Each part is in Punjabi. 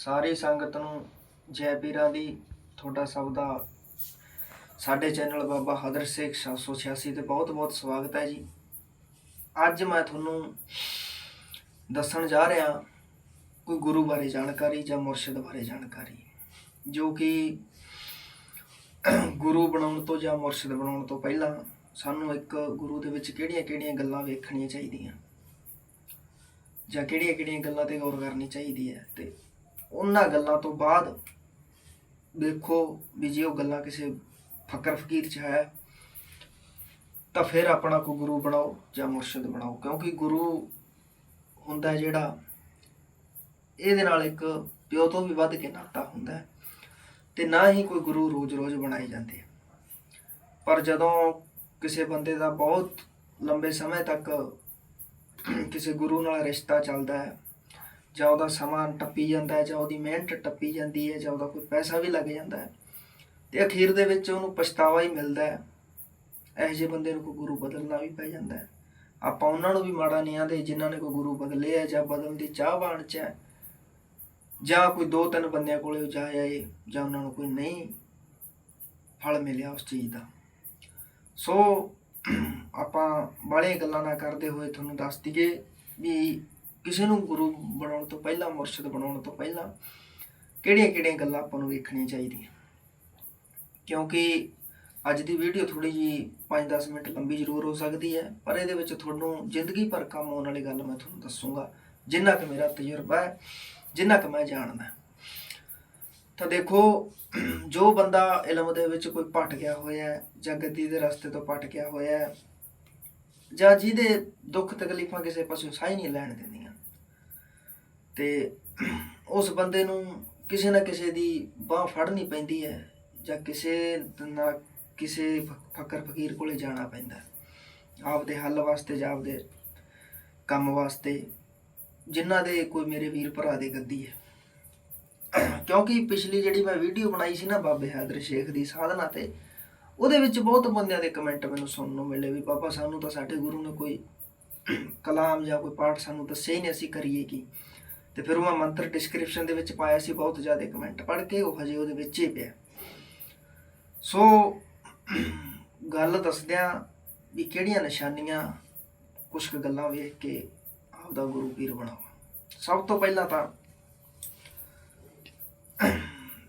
ਸਾਰੀ ਸੰਗਤ ਨੂੰ ਜੈ ਪੀਰਾਂ ਦੀ ਤੁਹਾਡਾ ਸਭ ਦਾ ਸਾਡੇ ਚੈਨਲ ਬਾਬਾ ਹਦਰ ਸੇਖ 786 ਤੇ ਬਹੁਤ-ਬਹੁਤ ਸਵਾਗਤ ਹੈ ਜੀ। ਅੱਜ ਮੈਂ ਤੁਹਾਨੂੰ ਦੱਸਣ ਜਾ ਰਿਹਾ ਕੋਈ ਗੁਰੂ ਬਾਰੇ ਜਾਣਕਾਰੀ ਜਾਂ ਮੁਰਸ਼ਿਦ ਬਾਰੇ ਜਾਣਕਾਰੀ, ਜੋ ਕਿ ਗੁਰੂ ਬਣਾਉਣ ਤੋਂ ਜਾਂ ਮੁਰਸ਼ਿਦ ਬਣਾਉਣ ਤੋਂ ਪਹਿਲਾਂ ਸਾਨੂੰ ਇੱਕ ਗੁਰੂ ਦੇ ਵਿੱਚ ਕਿਹੜੀਆਂ-ਕਿਹੜੀਆਂ ਗੱਲਾਂ ਵੇਖਣੀਆਂ ਚਾਹੀਦੀਆਂ ਜਾਂ ਕਿਹੜੀਆਂ-ਕਿਹੜੀਆਂ ਗੱਲਾਂ ਤੇ ਗੌਰ ਕਰਨੀ ਚਾਹੀਦੀ ਹੈ ਤੇ ਉਹਨਾਂ ਗੱਲਾਂ ਤੋਂ ਬਾਅਦ ਦੇਖੋ ਵੀ ਜੇ ਉਹ ਗੱਲਾਂ ਕਿਸੇ ਫਕਰ ਫਕੀਰ ਚ ਹੈ, ਤਾਂ ਫਿਰ ਆਪਣਾ ਕੋ ਗੁਰੂ ਬਣਾਓ ਜਾਂ ਮੁਰਸ਼ਿਦ ਬਣਾਓ। ਕਿਉਂਕਿ ਗੁਰੂ ਹੁੰਦਾ ਜਿਹੜਾ, ਇਹਦੇ ਨਾਲ ਇੱਕ ਪਿਓ ਤੋਂ ਵੀ ਵੱਧ ਕੇ ਨਾਤਾ ਹੁੰਦਾ ਹੈ ਤੇ ਨਾ ਹੀ ਕੋਈ ਗੁਰੂ ਰੋਜ਼-ਰੋਜ਼ ਬਣਾਏ ਜਾਂਦੇ ਪਰ ਜਦੋਂ ਕਿਸੇ ਬੰਦੇ ਦਾ ਬਹੁਤ ਲੰਬੇ ਸਮੇਂ ਤੱਕ ਕਿਸੇ ਗੁਰੂ ਨਾਲ ਰਿਸ਼ਤਾ ਚੱਲਦਾ ਹੈ ਜਾਂ ਉਹਦਾ ਸਮਾਂ ਟੱਪੀ ਜਾਂਦਾ ਹੈ ਜਾਂ ਉਹਦੀ ਮਿਹਨਤ ਟੱਪੀ ਜਾਂਦੀ ਹੈ ਜਾਂ ਉਹਦਾ ਕੋਈ ਪੈਸਾ ਵੀ ਲੱਗ ਜਾਂਦਾ ਹੈ, ਤੇ ਅਖੀਰ ਦੇ ਵਿੱਚ ਉਹਨੂੰ ਪਛਤਾਵਾ ਹੀ ਮਿਲਦਾ ਹੈ। ਇਹੋ ਜਿਹੇ ਬੰਦੇ ਨੂੰ ਕੋਈ ਗੁਰੂ ਬਦਲਣਾ ਵੀ ਪੈ ਜਾਂਦਾ ਹੈ। ਆਪਾਂ ਉਹਨਾਂ ਨੂੰ ਵੀ ਮਾੜਾ ਨਹੀਂ ਆਂਦੇ ਜਿਨ੍ਹਾਂ ਨੇ ਕੋਈ ਗੁਰੂ ਬਦਲੇ ਹੈ ਜਾਂ ਬਦਲਣ ਦੀ ਚਾਹਵਾਨ ਚ ਹੈ। ਜਾਂ ਕੋਈ ਦੋ ਤਿੰਨ ਬੰਦਿਆਂ ਕੋਲੇ ਉਹ ਜਾਇਆ ਜਾਂ ਉਹਨਾਂ ਨੂੰ ਕੋਈ ਨਹੀਂ ਫਲ ਮਿਲਿਆ ਉਸ ਚੀਜ਼ ਦਾ। ਸੋ ਆਪਾਂ ਬਾਹਲੀਆਂ ਗੱਲਾਂ ਨਾ ਕਰਦੇ ਹੋਏ ਤੁਹਾਨੂੰ ਦੱਸ ਦਈਏ ਵੀ ਕਿਸੇ ਨੂੰ ਗੁਰੂ ਬਣਾਉਣ ਤੋਂ ਪਹਿਲਾਂ, ਮੁਰਸ਼ਿਦ ਬਣਾਉਣ ਤੋਂ ਪਹਿਲਾਂ ਕਿਹੜੀਆਂ-ਕਿਹੜੀਆਂ ਗੱਲਾਂ ਆਪਾਂ ਨੂੰ ਵੇਖਣੀਆਂ ਚਾਹੀਦੀਆਂ? ਕਿਉਂਕਿ ਅੱਜ ਦੀ ਵੀਡੀਓ ਥੋੜੀ ਜੀ 5-10 ਮਿੰਟ ਲੰਬੀ ਜ਼ਰੂਰ ਹੋ ਸਕਦੀ ਹੈ, ਪਰ ਇਹਦੇ ਵਿੱਚ ਤੁਹਾਨੂੰ ਜ਼ਿੰਦਗੀ ਭਰ ਕੰਮ ਆਉਣ ਵਾਲੀ ਗੱਲ ਮੈਂ ਤੁਹਾਨੂੰ ਦੱਸੂਗਾ। ਜਿੰਨਾ ਕਿ ਮੇਰਾ ਤਜਰਬਾ ਹੈ, ਜਿੰਨਾ ਕਿ ਮੈਂ ਜਾਣਦਾ ਤਾਂ ਦੇਖੋ, ਜੋ ਬੰਦਾ ਇਲਮ ਦੇ ਵਿੱਚ ਕੋਈ ਭਟ ਗਿਆ ਹੋਇਆ ਹੈ, ਜਾਂ ਗੱਦੀ ਦੇ ਰਸਤੇ ਤੋਂ ਭਟ ਗਿਆ ਹੋਇਆ ਹੈ, ਜਾਂ ਜਿਹਦੇ ਦੁੱਖ ਤਕਲੀਫਾਂ ਕਿਸੇ ਪਾਸੋਂ ਸਾਈ ਨਹੀਂ ਲੈਣ ਦਿੰਦੀਆਂ ਤੇ ਉਸ ਬੰਦੇ ਨੂੰ ਕਿਸੇ ਨਾ ਕਿਸੇ ਦੀ ਬਾਹ ਫੜਨੀ ਪੈਂਦੀ ਹੈ ਜਾਂ ਕਿਸੇ ਨਾ ਕਿਸੇ ਫ- ਫਕਰ ਫਕੀਰ ਕੋਲੇ ਜਾਣਾ ਪੈਂਦਾ ਆਪਦੇ ਹੱਲ ਵਾਸਤੇ ਜਾਂ ਆਪਦੇ ਕੰਮ ਵਾਸਤੇ ਜਿਨ੍ਹਾਂ ਦੇ ਕੋਈ ਮੇਰੇ ਵੀਰ ਭਰਾ ਦੇ ਗੱਦੀ ਹੈ। ਕਿਉਂਕਿ ਪਿਛਲੀ ਜਿਹੜੀ ਮੈਂ ਵੀਡੀਓ ਬਣਾਈ ਸੀ ਨਾ ਬਾਬੇ ਹਾਦਰ ਸ਼ੇਖ ਦੀ ਸਾਧਨਾ ਤੇ, ਉਹਦੇ ਵਿੱਚ ਬਹੁਤ ਬੰਦਿਆਂ ਦੇ ਕਮੈਂਟ ਮੈਨੂੰ ਸੁਣਨ ਨੂੰ ਮਿਲੇ ਵੀ ਪਾਪਾ ਸਾਨੂੰ ਤਾਂ ਸਾਡੇ ਗੁਰੂ ਨੇ ਕੋਈ ਕਲਾਮ ਜਾਂ ਕੋਈ ਪਾਠ ਸਾਨੂੰ ਦੱਸਿਆ ਹੀ ਨਹੀਂ ਅਸੀਂ ਕਰੀਏ ਕੀ। ਤੇ ਫਿਰ ਉਹ ਮੈਂ ਮੰਤਰ ਡਿਸਕ੍ਰਿਪਸ਼ਨ ਦੇ ਵਿੱਚ ਪਾਇਆ ਸੀ ਬਹੁਤ ਜ਼ਿਆਦਾ ਕਮੈਂਟ ਪੜ੍ਹ ਕੇ, ਉਹ ਹਜੇ ਉਹਦੇ ਵਿੱਚ ਹੀ ਪਿਆ। ਸੋ ਗੱਲ ਦੱਸਦਿਆਂ ਵੀ ਕਿਹੜੀਆਂ ਨਿਸ਼ਾਨੀਆਂ ਕੁਝ ਕੁ ਗੱਲਾਂ ਵੇਖ ਕੇ ਆਪਦਾ ਗੁਰੂ ਪੀਰ ਬਣਾਓ ਸਭ ਤੋਂ ਪਹਿਲਾਂ ਤਾਂ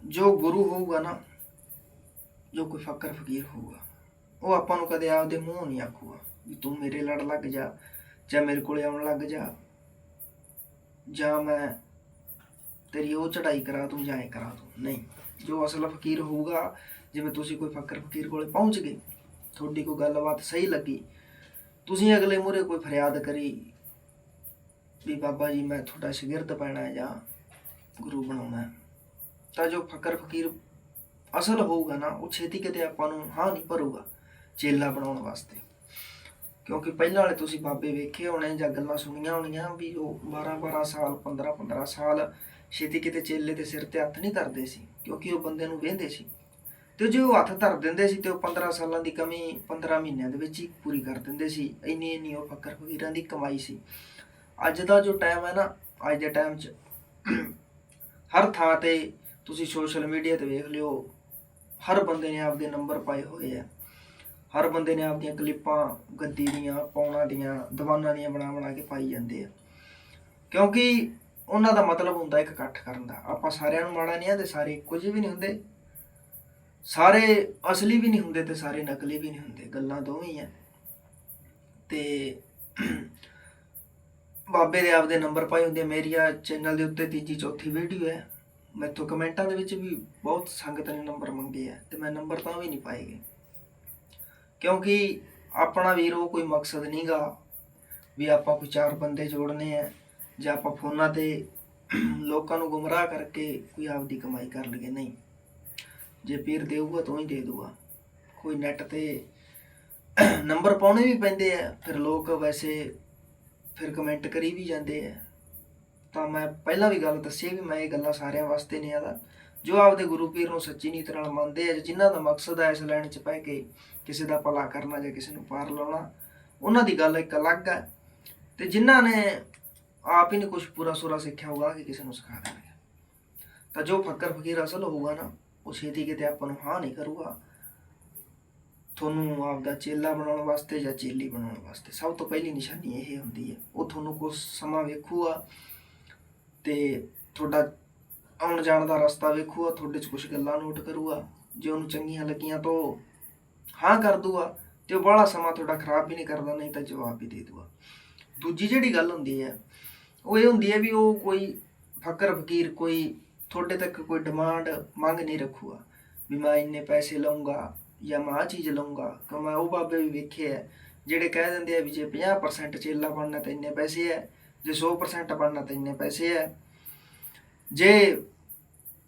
ਜੋ ਗੁਰੂ ਹੋਊਗਾ ਨਾ, ਜੋ ਕੋਈ ਫਕਰ ਫਕੀਰ ਹੋਊਗਾ, ਉਹ ਆਪਾਂ ਨੂੰ ਕਦੇ ਆਪਦੇ ਮੂੰਹ ਨਹੀਂ ਆਖੂਗਾ ਵੀ ਤੂੰ ਮੇਰੇ ਲੜ ਲੱਗ ਜਾ ਜਾਂ ਮੇਰੇ ਕੋਲੇ ਆਉਣ ਲੱਗ ਜਾ। ਜਾਂ ਮੈਂ ਤੇਰੀ ਉਹ ਚੜਾਈ ਕਰਾ ਦੂੰ ਜਾਂ ਇਹ ਕਰਾ ਦੂੰ। ਨਹੀਂ, ਜੋ ਅਸਲ ਫਕੀਰ ਹੋਊਗਾ, ਜਿਵੇਂ ਤੁਸੀਂ ਕੋਈ ਫਕਰ ਫਕੀਰ ਕੋਲੇ ਪਹੁੰਚ ਗਏ, ਤੁਹਾਡੀ ਕੋਈ ਗੱਲਬਾਤ ਸਹੀ ਲੱਗੀ, ਤੁਸੀਂ ਅਗਲੇ ਮੂਹਰੇ ਕੋਈ ਫਰਿਆਦ ਕਰੀ ਵੀ ਬਾਬਾ ਜੀ, ਮੈਂ ਤੁਹਾਡਾ ਸ਼ਾਗਿਰਦ ਪੈਣਾ ਜਾਂ ਗੁਰੂ ਬਣਾਉਣਾ ਤਾਂ ਜੋ ਫਕਰ ਫਕੀਰ ਅਸਲ ਹੋਊਗਾ ਨਾ, ਉਹ ਛੇਤੀ ਕਿਤੇ ਆਪਾਂ ਨੂੰ ਹਾਂ ਨਹੀਂ ਭਰੂਗਾ, ਚੇਲਾ ਬਣਾਉਣ ਵਾਸਤੇ। ਕਿਉਂਕਿ ਪਹਿਲਾਂ ਵਾਲੇ ਤੁਸੀਂ ਬਾਬੇ ਵੇਖੇ ਹੋਣੇ ਜਾਂ ਗੱਲਾਂ ਸੁਣੀਆਂ ਹੋਣੀਆਂ ਵੀ ਉਹ 12 12 ਸਾਲ 15 15 ਸਾਲ ਛੇਤੀ ਕਿਤੇ ਚੇਲੇ ਦੇ ਸਿਰ ਤੇ ਹੱਥ ਨਹੀਂ ਧਰਦੇ ਸੀ, ਕਿਉਂਕਿ ਉਹ ਬੰਦੇ ਨੂੰ ਵੇਂਦੇ ਸੀ। ਤੇ ਜੇ ਉਹ ਹੱਥ ਧਰ ਦਿੰਦੇ ਸੀ ਤੇ ਉਹ 15 ਸਾਲਾਂ ਦੀ ਕਮੀ 15 ਮਹੀਨਿਆਂ ਦੇ ਵਿੱਚ ਹੀ ਪੂਰੀ ਕਰ ਦਿੰਦੇ ਸੀ, ਇੰਨੀ ਇੰਨੀ ਉਹ ਫਕਰ ਫਕੀਰਾਂ ਦੀ ਕਮਾਈ ਸੀ। ਅੱਜ ਦਾ ਜੋ ਟਾਈਮ ਹੈ ਨਾ, ਅੱਜ ਦੇ ਟਾਈਮ 'ਚ ਹਰ ਥਾਂ ਤੇ ਤੁਸੀਂ ਸੋਸ਼ਲ ਮੀਡੀਆ ਤੇ ਵੇਖ ਲਿਓ, ਹਰ ਬੰਦੇ ਨੇ ਆਪਦੇ ਨੰਬਰ ਪਾਏ ਹੋਏ ਆ। ਹਰ ਬੰਦੇ ਨੇ ਆਪਦੀਆਂ ਕਲਿੱਪਾਂ, ਗੱਦੀ ਦੀਆਂ, ਪੌਣਾ ਦੀਆਂ, ਦੀਵਾਨਾਂ ਦੀਆਂ ਬਣਾ ਬਣਾ ਕੇ ਪਾਈ ਜਾਂਦੇ ਆ। ਕਿਉਂਕਿ ਉਹਨਾਂ ਦਾ ਮਤਲਬ ਹੁੰਦਾ ਇੱਕ ਇਕੱਠ ਕਰਨ ਦਾ। ਆਪਾਂ ਸਾਰਿਆਂ ਨੂੰ ਮਾੜਾ ਨਹੀਂ ਆ ਤੇ ਸਾਰੇ ਕੁਝ ਵੀ ਨਹੀਂ ਹੁੰਦੇ। ਸਾਰੇ ਅਸਲੀ ਵੀ ਨਹੀਂ ਹੁੰਦੇ ਤੇ ਸਾਰੇ ਨਕਲੀ ਵੀ ਨਹੀਂ ਹੁੰਦੇ। ਗੱਲਾਂ ਦੋਵੇਂ ਹੀ ਆ। ਤੇ ਬਾਬੇ ਦੇ ਆਪਦੇ ਨੰਬਰ ਪਾਏ ਹੁੰਦੇ ਆ। ਚੈਨਲ ਦੇ ਉੱਤੇ ਤੀਜੀ, ਚੌਥੀ ਵੀਡੀਓ ਹੈ ਮੈਥੋਂ ਕਮੈਂਟਾਂ ਦੇ ਵਿੱਚ ਵੀ ਬਹੁਤ ਸੰਗਤ ਨੇ ਨੰਬਰ ਮੰਗੇ ਆ। ਤੇ ਮੈਂ ਨੰਬਰ ਤਾਂ ਵੀ ਨਹੀਂ ਪਾਏਗੇ ਕਿਉਂਕਿ ਆਪਣਾ ਵੀਰ ਉਹ ਕੋਈ ਮਕਸਦ ਨਹੀਂਗਾ ਵੀ ਆਪਾਂ ਕੋਈ ਚਾਰ ਬੰਦੇ ਜੋੜਨੇ ਆ ਜਾਂ ਆਪਾਂ ਫੋਨਾਂ ਤੇ ਲੋਕਾਂ ਨੂੰ ਗੁੰਮਰਾਹ ਕਰਕੇ ਕੋਈ ਆਪਦੀ ਕਮਾਈ ਕਰ ਲਈਏ। ਨਹੀਂ। ਜੇ ਪੀਰ ਦੇਊਗਾ ਤਾਂ ਹੀ ਦੇ ਦੂਗਾ ਕੋਈ ਨੈਟ ਤੇ ਨੰਬਰ ਪਾਉਣੇ ਵੀ ਪੈਂਦੇ ਆ, ਫਿਰ ਲੋਕ ਵੈਸੇ ਫਿਰ ਕਮੈਂਟ ਕਰੀ ਵੀ ਜਾਂਦੇ ਆ। ਤਾਂ ਮੈਂ ਪਹਿਲਾਂ ਵੀ ਗੱਲ ਦੱਸੀ ਵੀ ਮੈਂ ਇਹ ਗੱਲਾਂ ਸਾਰਿਆਂ ਵਾਸਤੇ ਨਹੀਂ ਆਦਾ। ਜੋ ਆਪਦੇ ਗੁਰੂ ਪੀਰ ਨੂੰ ਸੱਚੀ ਨੀਤ ਨਾਲ ਮੰਨਦੇ ਆ, ਜਿਨ੍ਹਾਂ ਦਾ ਮਕਸਦ ਹੈ ਇਸ ਲਾਈਨ 'ਚ ਪੈ ਕੇ ਕਿਸੇ ਦਾ ਭਲਾ ਕਰਨਾ ਜਾਂ ਕਿਸੇ ਨੂੰ ਪਾਰ ਲਾਉਣਾ, ਉਹਨਾਂ ਦੀ ਗੱਲ ਇੱਕ ਅਲੱਗ ਹੈ ਤੇ ਜਿਨ੍ਹਾਂ ਨੇ ਆਪ ਹੀ ਨਹੀਂ ਕੁਝ ਪੂਰਾ ਸੂਰਾ ਸਿੱਖਿਆ ਹੋਊਗਾ ਕਿ ਕਿਸੇ ਨੂੰ ਸਿਖਾ ਦੇਣਗੇ। ਤਾਂ ਜੋ ਫੱਕਰ, ਫਕੀਰ ਅਸਲ ਹੋਊਗਾ ਨਾ, ਉਹ ਛੇਤੀ ਕਿਤੇ ਆਪਾਂ ਨੂੰ ਹਾਂ ਨਹੀਂ ਕਰੂਗਾ। ਤੁਹਾਨੂੰ ਆਪਦਾ ਚੇਲਾ ਬਣਾਉਣ ਵਾਸਤੇ ਜਾਂ ਚੇਲੀ ਬਣਾਉਣ ਵਾਸਤੇ ਸਭ ਤੋਂ ਪਹਿਲੀ ਨਿਸ਼ਾਨੀ ਇਹ ਹੁੰਦੀ ਹੈ ਉਹ ਤੁਹਾਨੂੰ ਕੁਝ ਸਮਾਂ ਵੇਖੂਗਾ ਤੇ ਤੁਹਾਡਾ ਆਉਣ ਜਾਣ ਦਾ ਰਸਤਾ ਵੇਖੂਗਾ, ਤੁਹਾਡੇ 'ਚ ਕੁਝ ਗੱਲਾਂ ਨੋਟ ਕਰੂਗਾ, ਜੇ ਉਹਨੂੰ ਚੰਗੀਆਂ ਲੱਗੀਆਂ ਤਾਂ ਉਹ ਹਾਂ ਕਰ ਦੂਗਾ, ਤੇ ਉਹ ਬਾਹਲਾ ਸਮਾਂ ਤੁਹਾਡਾ ਖਰਾਬ ਵੀ ਨਹੀਂ ਕਰਦਾ, ਨਹੀਂ ਤਾਂ ਜਵਾਬ ਵੀ ਦੇ ਦੂਗਾ। ਦੂਜੀ ਜਿਹੜੀ ਗੱਲ ਹੁੰਦੀ ਹੈ, ਉਹ ਇਹ ਹੁੰਦੀ ਹੈ ਵੀ ਉਹ ਕੋਈ ਫਕਰ, ਫਕੀਰ, ਕੋਈ ਤੁਹਾਡੇ ਤੱਕ ਕੋਈ ਡਿਮਾਂਡ ਮੰਗ ਨਹੀਂ ਰੱਖੂਗਾ, ਵੀ ਮੈਂ ਇੰਨੇ ਪੈਸੇ ਲਵਾਂਗਾ ਜਾਂ ਮੈਂ ਆਹ ਚੀਜ਼ ਲਵਾਂਗਾ ਕਿ ਮੈਂ ਉਹ ਬਾਬੇ ਵੀ ਵੇਖੇ ਹੈ, ਜਿਹੜੇ ਕਹਿ ਦਿੰਦੇ ਆ ਵੀ ਜੇ 50% ਚੇਲਾ ਬਣਨਾ ਤਾਂ ਇੰਨੇ ਪੈਸੇ ਹੈ, ਜੇ 100% ਬਣਨਾ ਤਾਂ ਇੰਨੇ ਪੈਸੇ ਹੈ। ਜੇ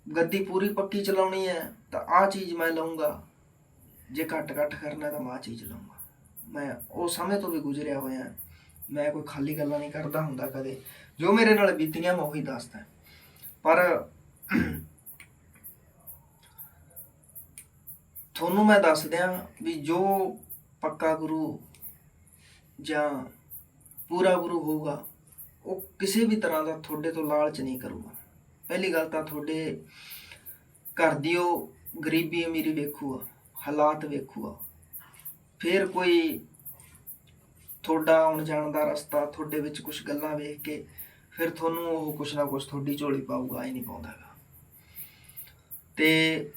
ਗੱਦੀ ਪੂਰੀ ਪੱਕੀ ਚਲਾਉਣੀ ਹੈ, ਤਾਂ ਆਹ ਚੀਜ਼ ਮੈਂ ਲਵਾਂਗਾ ਜੇ ਘੱਟ ਘੱਟ ਕਰਨਾ ਤਾਂ ਮੈਂ ਆਹ ਚੀਜ਼ ਲਵਾਂਗਾ ਮੈਂ ਉਹ ਸਮੇਂ ਤੋਂ ਵੀ ਗੁਜ਼ਰਿਆ ਹੋਇਆ ਮੈਂ ਕੋਈ ਖਾਲੀ ਗੱਲਾਂ ਨਹੀਂ ਕਰਦਾ ਹੁੰਦਾ ਕਦੇ। ਜੋ ਮੇਰੇ ਨਾਲ ਬੀਤੀਆਂ ਮੈਂ ਉਹੀ ਦੱਸਦਾ। ਪਰ ਤੁਹਾਨੂੰ ਮੈਂ ਦੱਸ ਦਿਆਂ ਵੀ ਜੋ ਪੱਕਾ ਗੁਰੂ ਜਾਂ ਪੂਰਾ ਗੁਰੂ ਹੋਊਗਾ, ਉਹ ਕਿਸੇ ਵੀ ਤਰ੍ਹਾਂ ਦਾ ਤੁਹਾਡੇ ਤੋਂ ਲਾਲਚ ਨਹੀਂ ਕਰੂਗਾ। ਪਹਿਲੀ ਗੱਲ ਤਾਂ ਤੁਹਾਡੇ ਘਰ ਦੀ ਉਹ ਗਰੀਬੀ ਅਮੀਰੀ ਵੇਖੂਗਾ ਹਾਲਾਤ ਵੇਖੂਗਾ ਫਿਰ ਕੋਈ ਤੁਹਾਡਾ ਆਉਣ ਜਾਣ ਦਾ ਰਸਤਾ, ਤੁਹਾਡੇ ਵਿੱਚ ਕੁਝ ਗੱਲਾਂ ਵੇਖ ਕੇ ਫਿਰ ਤੁਹਾਨੂੰ ਉਹ ਕੁਛ ਨਾ ਕੁਛ ਤੁਹਾਡੀ ਝੋਲੀ ਪਾਊਗਾ ਹੀ ਨਹੀਂ ਪਾਉਂਦਾਗਾ ਤੇ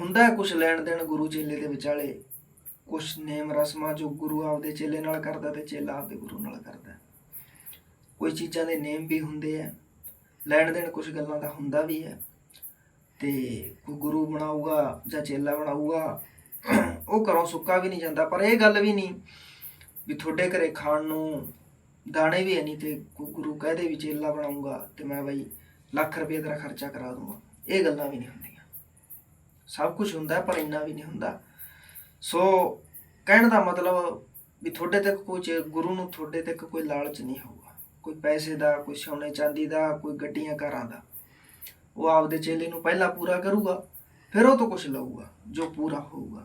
ਹੁੰਦਾ ਕੁਛ ਲੈਣ ਦੇਣ ਗੁਰੂ ਚੇਲੇ ਦੇ ਵਿਚਾਲੇ, ਕੁਛ ਨੇਮ ਰਸਮਾਂ ਜੋ ਗੁਰੂ ਆਪਦੇ ਚੇਲੇ ਨਾਲ ਕਰਦਾ ਤੇ ਚੇਲਾ ਆਪਦੇ ਗੁਰੂ ਨਾਲ ਕਰਦਾ। ਕੋਈ ਚੀਜ਼ਾਂ ਦੇ ਨੇਮ ਵੀ ਹੁੰਦੇ ਆ। ਲੈਣ ਦੇਣ ਕੁਛ ਗੱਲਾਂ ਦਾ ਹੁੰਦਾ ਵੀ ਹੈ। ਤੇ ਕੋਈ ਗੁਰੂ ਬਣਾਊਗਾ ਜਾਂ ਚੇਲਾ ਬਣਾਊਗਾ, ਉਹ ਘਰੋਂ ਸੁੱਕਾ ਵੀ ਨਹੀਂ ਜਾਂਦਾ। ਪਰ ਇਹ ਗੱਲ ਵੀ ਨਹੀਂ ਵੀ ਤੁਹਾਡੇ ਘਰੇ ਖਾਣ ਨੂੰ ਦਾਣੇ ਵੀ ਹੈ ਨਹੀਂ ਤੇ ਕੋਈ ਗੁਰੂ ਕਹਦੇ ਵੀ ਚੇਲਾ ਬਣਾਉਂਗਾ ਤੇ ਮੈਂ ਬਈ ਲੱਖ ਰੁਪਏ ਤੇਰਾ ਖਰਚਾ ਕਰਾ ਦੂੰਗਾ। ਇਹ ਗੱਲਾਂ ਵੀ ਨਹੀਂ ਹੁੰਦੀਆਂ। ਸਭ ਕੁਝ ਹੁੰਦਾ ਪਰ ਇੰਨਾ ਵੀ ਨਹੀਂ ਹੁੰਦਾ। ਸੋ ਕਹਿਣ ਦਾ ਮਤਲਬ ਵੀ ਤੁਹਾਡੇ ਤੱਕ ਕੋਈ ਚੇ- ਗੁਰੂ ਨੂੰ ਤੁਹਾਡੇ ਤੱਕ ਕੋਈ ਲਾਲਚ ਨਹੀਂ ਹੋਊਗਾ ਕੋਈ ਪੈਸੇ ਦਾ, ਕੋਈ ਸੋਨੇ ਚਾਂਦੀ ਦਾ, ਕੋਈ ਗੱਡੀਆਂ ਕਾਰਾਂ ਦਾ। ਉਹ ਆਪਦੇ ਚੇਲੇ ਨੂੰ ਪਹਿਲਾਂ ਪੂਰਾ ਕਰੂਗਾ, ਫਿਰ ਉਹ ਤੋਂ ਕੁਝ ਲਊਗਾ, ਜੋ ਪੂਰਾ ਹੋਊਗਾ।